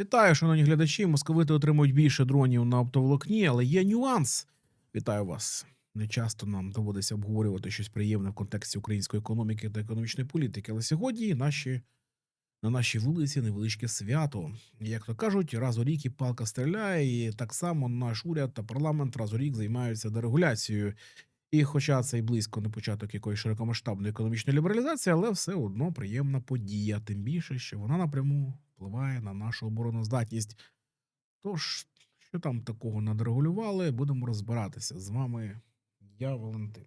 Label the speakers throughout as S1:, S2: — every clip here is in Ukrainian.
S1: Вітаю, шановні глядачі. Московити отримують більше дронів на оптоволокні, але є нюанс. Вітаю вас. Не часто нам доводиться обговорювати щось приємне в контексті української економіки та економічної політики. Але сьогодні наші, на нашій вулиці невеличке свято. Як то кажуть, раз у рік і палка стріляє, і так само наш уряд та парламент раз у рік займаються дерегуляцією. І хоча це й близько не початок якоїсь широкомасштабної економічної лібералізації, але все одно приємна подія, тим більше, що вона напряму впливає на нашу обороноздатність. Тож, що там такого надрегулювали, будемо розбиратися. З вами я, Валентин.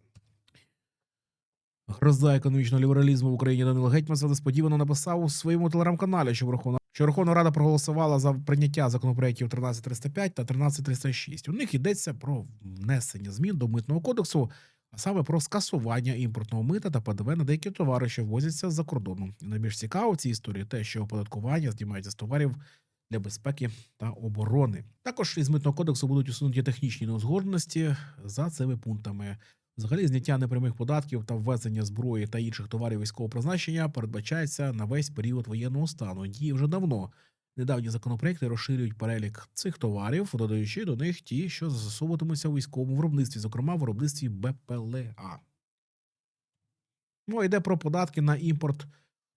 S1: Гроза економічного лібералізму в Україні Данило Гетьман несподівано написав у своєму телеграм-каналі, що Верховна що Верховна Рада проголосувала за прийняття законопроєктів 13305 та 13306. У них йдеться про внесення змін до митного кодексу, саме про скасування імпортного мита та ПДВ на деякі товари, що ввозяться з-за кордону. І найбільш цікаво в цій історії те, що оподаткування знімається з товарів для безпеки та оборони. Також із митного кодексу будуть усунуті технічні неузгодженості за цими пунктами. Взагалі, зняття непрямих податків та ввезення зброї та інших товарів військового призначення передбачається на весь період воєнного стану. Діє вже давно. Недавні законопроекти розширюють перелік цих товарів, додаючи до них ті, що застосовуватимуться у військовому виробництві, зокрема виробництві БПЛА. Мова йде про податки на імпорт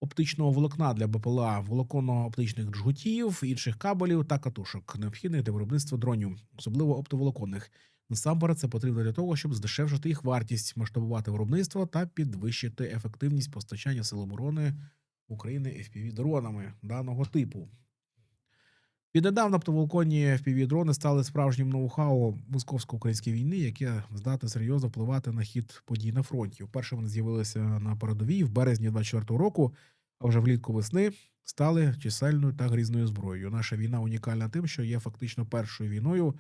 S1: оптичного волокна для БПЛА, волоконно-оптичних джгутів, інших кабелів та катушок, необхідних для виробництва дронів, особливо оптоволоконних. Насамперед, це потрібно для того, щоб здешевшити їх вартість, масштабувати виробництво та підвищити ефективність постачання сил оборони України fpv дронами даного типу. Віднедавна оптоволоконні fpv дрони стали справжнім ноу-хау московсько-української війни, яке здатне серйозно впливати на хід подій на фронті. Вперше вони з'явилися на передовій в березні 24-го року, а вже влітку весни стали чисельною та грізною зброєю. Наша війна унікальна тим, що є фактично першою війною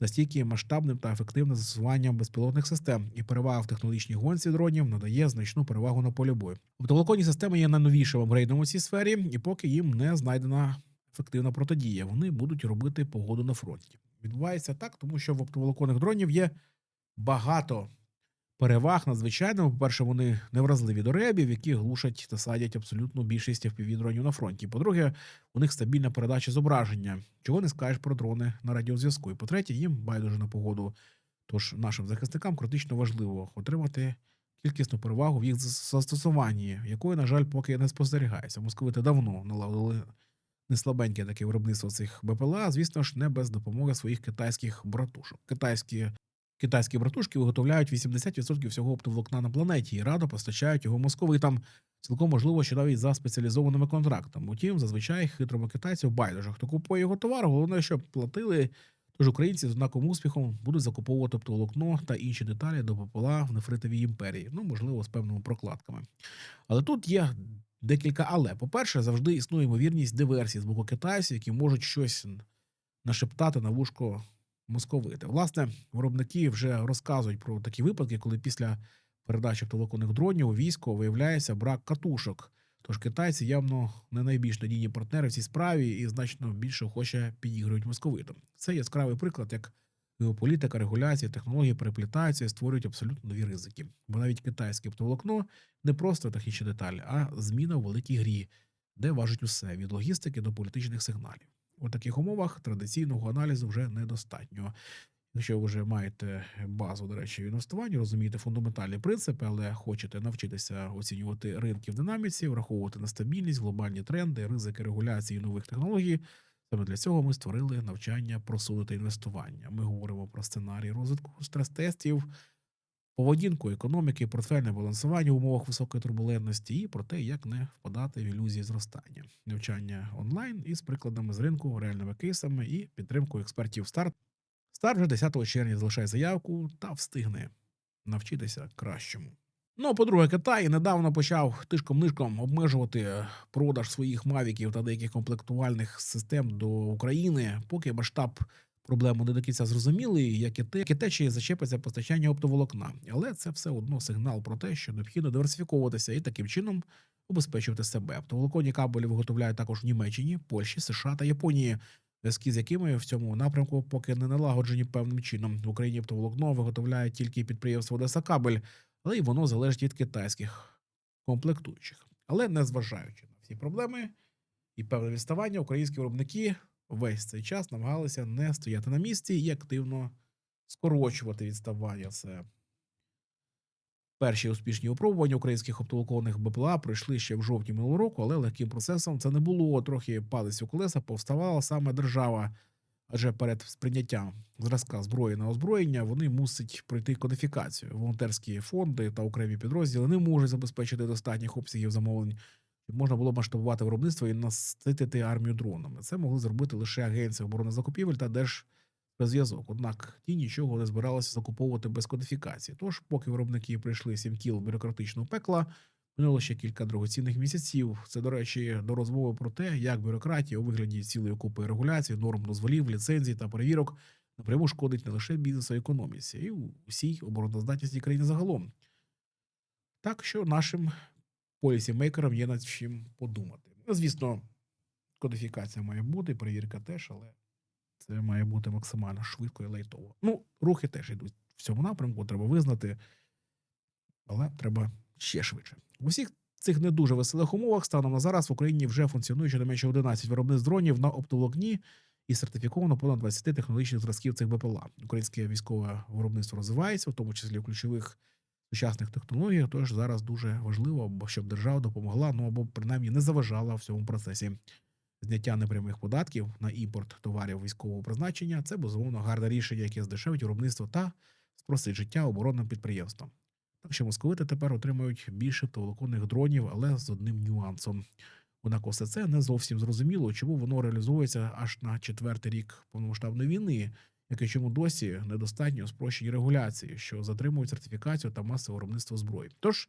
S1: настільки масштабним та ефективним застосуванням безпілотних систем, і перевага в технологічній гонці дронів надає значну перевагу на полі бою. Оптоволоконні системи є найновішим апгрейдом у цій сфері, і поки їм не знайдена ефективна протидія, вони будуть робити погоду на фронті. Відбувається так, тому що в оптоволоконних дронів є багато переваг надзвичайно. По-перше, вони невразливі до ребів, які глушать та садять абсолютну більшість fpv дронів на фронті. По-друге, у них стабільна передача зображення, чого не скажеш про дрони на радіозв'язку. І по-третє, їм байдуже на погоду. Тож нашим захисникам критично важливо отримати кількісну перевагу в їх застосуванні, якої, на жаль, поки не спостерігається. Московити давно налагодили неслабеньке таке виробництво цих БПЛА, звісно ж, не без допомоги своїх китайських братушок. Китайські Китайські братушки виготовляють 80% всього оптоволокна на планеті і радо постачають його московитам. Цілком можливо, що навіть за спеціалізованими контрактами. Утім, зазвичай хитрому китайців байдуже, хто купує його товар, головне, щоб платили. Тож українці з однаковим успіхом будуть закуповувати оптоволокно та інші деталі до ППЛА в нефритовій імперії, ну можливо, з певними прокладками. Але тут є декілька але. По-перше, завжди існує ймовірність диверсій з боку китайців, які можуть щось нашептати на вушко московити. Власне, виробники вже розказують про такі випадки, коли після передачі оптоволоконних дронів у військо виявляється брак катушок. Тож китайці явно не найбільш надійні партнери в цій справі і значно більше охоче підігрують московитам. Це яскравий приклад, як геополітика, регуляція, технології переплітаються і створюють абсолютно нові ризики. Бо навіть китайське оптоволокно не просто технічна деталь, а зміна у великій грі, де важить усе від логістики до політичних сигналів. У таких умовах традиційного аналізу вже недостатньо. Якщо ви вже маєте базу, до речі, в інвестуванні, розумієте фундаментальні принципи, але хочете навчитися оцінювати ринки в динаміці, враховувати нестабільність, глобальні тренди, ризики регуляції нових технологій. Саме для цього ми створили навчання просунути інвестування. Ми говоримо про сценарій розвитку стрес-тестів, поведінку економіки, портфельне балансування в умовах високої турбулентності і про те, як не впадати в ілюзії зростання, навчання онлайн із прикладами з ринку, реальними кейсами і підтримкою експертів старт. Старт вже 10 червня залишає заявку та встигне навчитися кращому. Ну, а по-друге, Китай недавно почав тишком-нишком обмежувати продаж своїх мавіків та деяких комплектувальних систем до України, поки масштаб проблеми не до кінця зрозумілий, як і те, як і те, чи зачепиться постачання оптоволокна. Але це все одно сигнал про те, що необхідно диверсифікуватися і таким чином убезпечувати себе. Оптоволоконні кабелі виготовляють також в Німеччині, Польщі, США та Японії. Зв'язки з якими в цьому напрямку поки не налагоджені певним чином. В Україні оптоволокно виготовляє тільки підприємство Одеса Кабель, але й воно залежить від китайських комплектуючих. Але незважаючи на всі проблеми, і певне відставання, українські виробники весь цей час намагалися не стояти на місці і активно скорочувати відставання. Це перші успішні випробування українських оптоволоконних БПЛА пройшли ще в жовтні минулого року, але легким процесом це не було. Трохи палець у колеса повставала саме держава. Адже перед сприйняттям зразка зброї на озброєння вони мусять пройти кодифікацію. Волонтерські фонди та окремі підрозділи не можуть забезпечити достатніх обсягів замовлень, щоб можна було масштабувати виробництво і наситити армію дронами. Це могли зробити лише агенції оборони закупівель та Держзв'язок. Однак ті нічого не збиралися закуповувати без кодифікації. Тож, поки виробники прийшли сім кіл бюрократичного пекла, минуло ще кілька дорогоцінних місяців. Це, до речі, до розмови про те, як бюрократія у вигляді цілої купи регуляцій, норм дозволів, ліцензій та перевірок напряму шкодить не лише бізнесу, а економіці, і усій обороноздатності країни загалом. Так що нашим полісімейкерам є над чим подумати. Ну, звісно, кодифікація має бути, перевірка теж, але це має бути максимально швидко і лайтово. Ну, рухи теж йдуть в цьому напрямку, треба визнати, але треба ще швидше. В усіх цих не дуже веселих умовах станом на зараз в Україні вже функціонує щонайменше 11 виробництв дронів на оптоволокні і сертифіковано понад 20 технологічних зразків цих БПЛА. Українське військове виробництво розвивається, в тому числі в ключових сучасних технологіях. Тож зараз дуже важливо, щоб держава допомогла, ну або принаймні не заважала в цьому процесі. Зняття непрямих податків на імпорт товарів військового призначення це безумовно гарне рішення, яке здешевить виробництво та спростить життя оборонним підприємствам. Так що московити тепер отримають більше толоконних дронів, але з одним нюансом. Однак усе це не зовсім зрозуміло, чому воно реалізується аж на четвертий рік повномасштабної війни, як чому досі недостатньо спрощені регуляції, що затримують сертифікацію та масове виробництво зброї. Тож,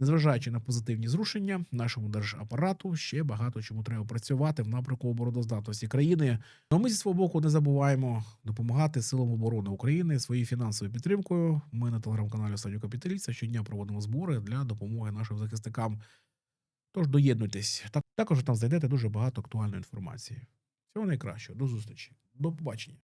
S1: незважаючи на позитивні зрушення, нашому держапарату ще багато чому треба працювати в напрямку обороноздатності країни. Ну ми зі свого боку не забуваємо допомагати силам оборони України своєю фінансовою підтримкою. Ми на телеграм-каналі Останнього Капіталіста щодня проводимо збори для допомоги нашим захисникам. Тож доєднуйтесь. Так- Також там знайдете дуже багато актуальної інформації. Всього найкращого, до зустрічі, до побачення.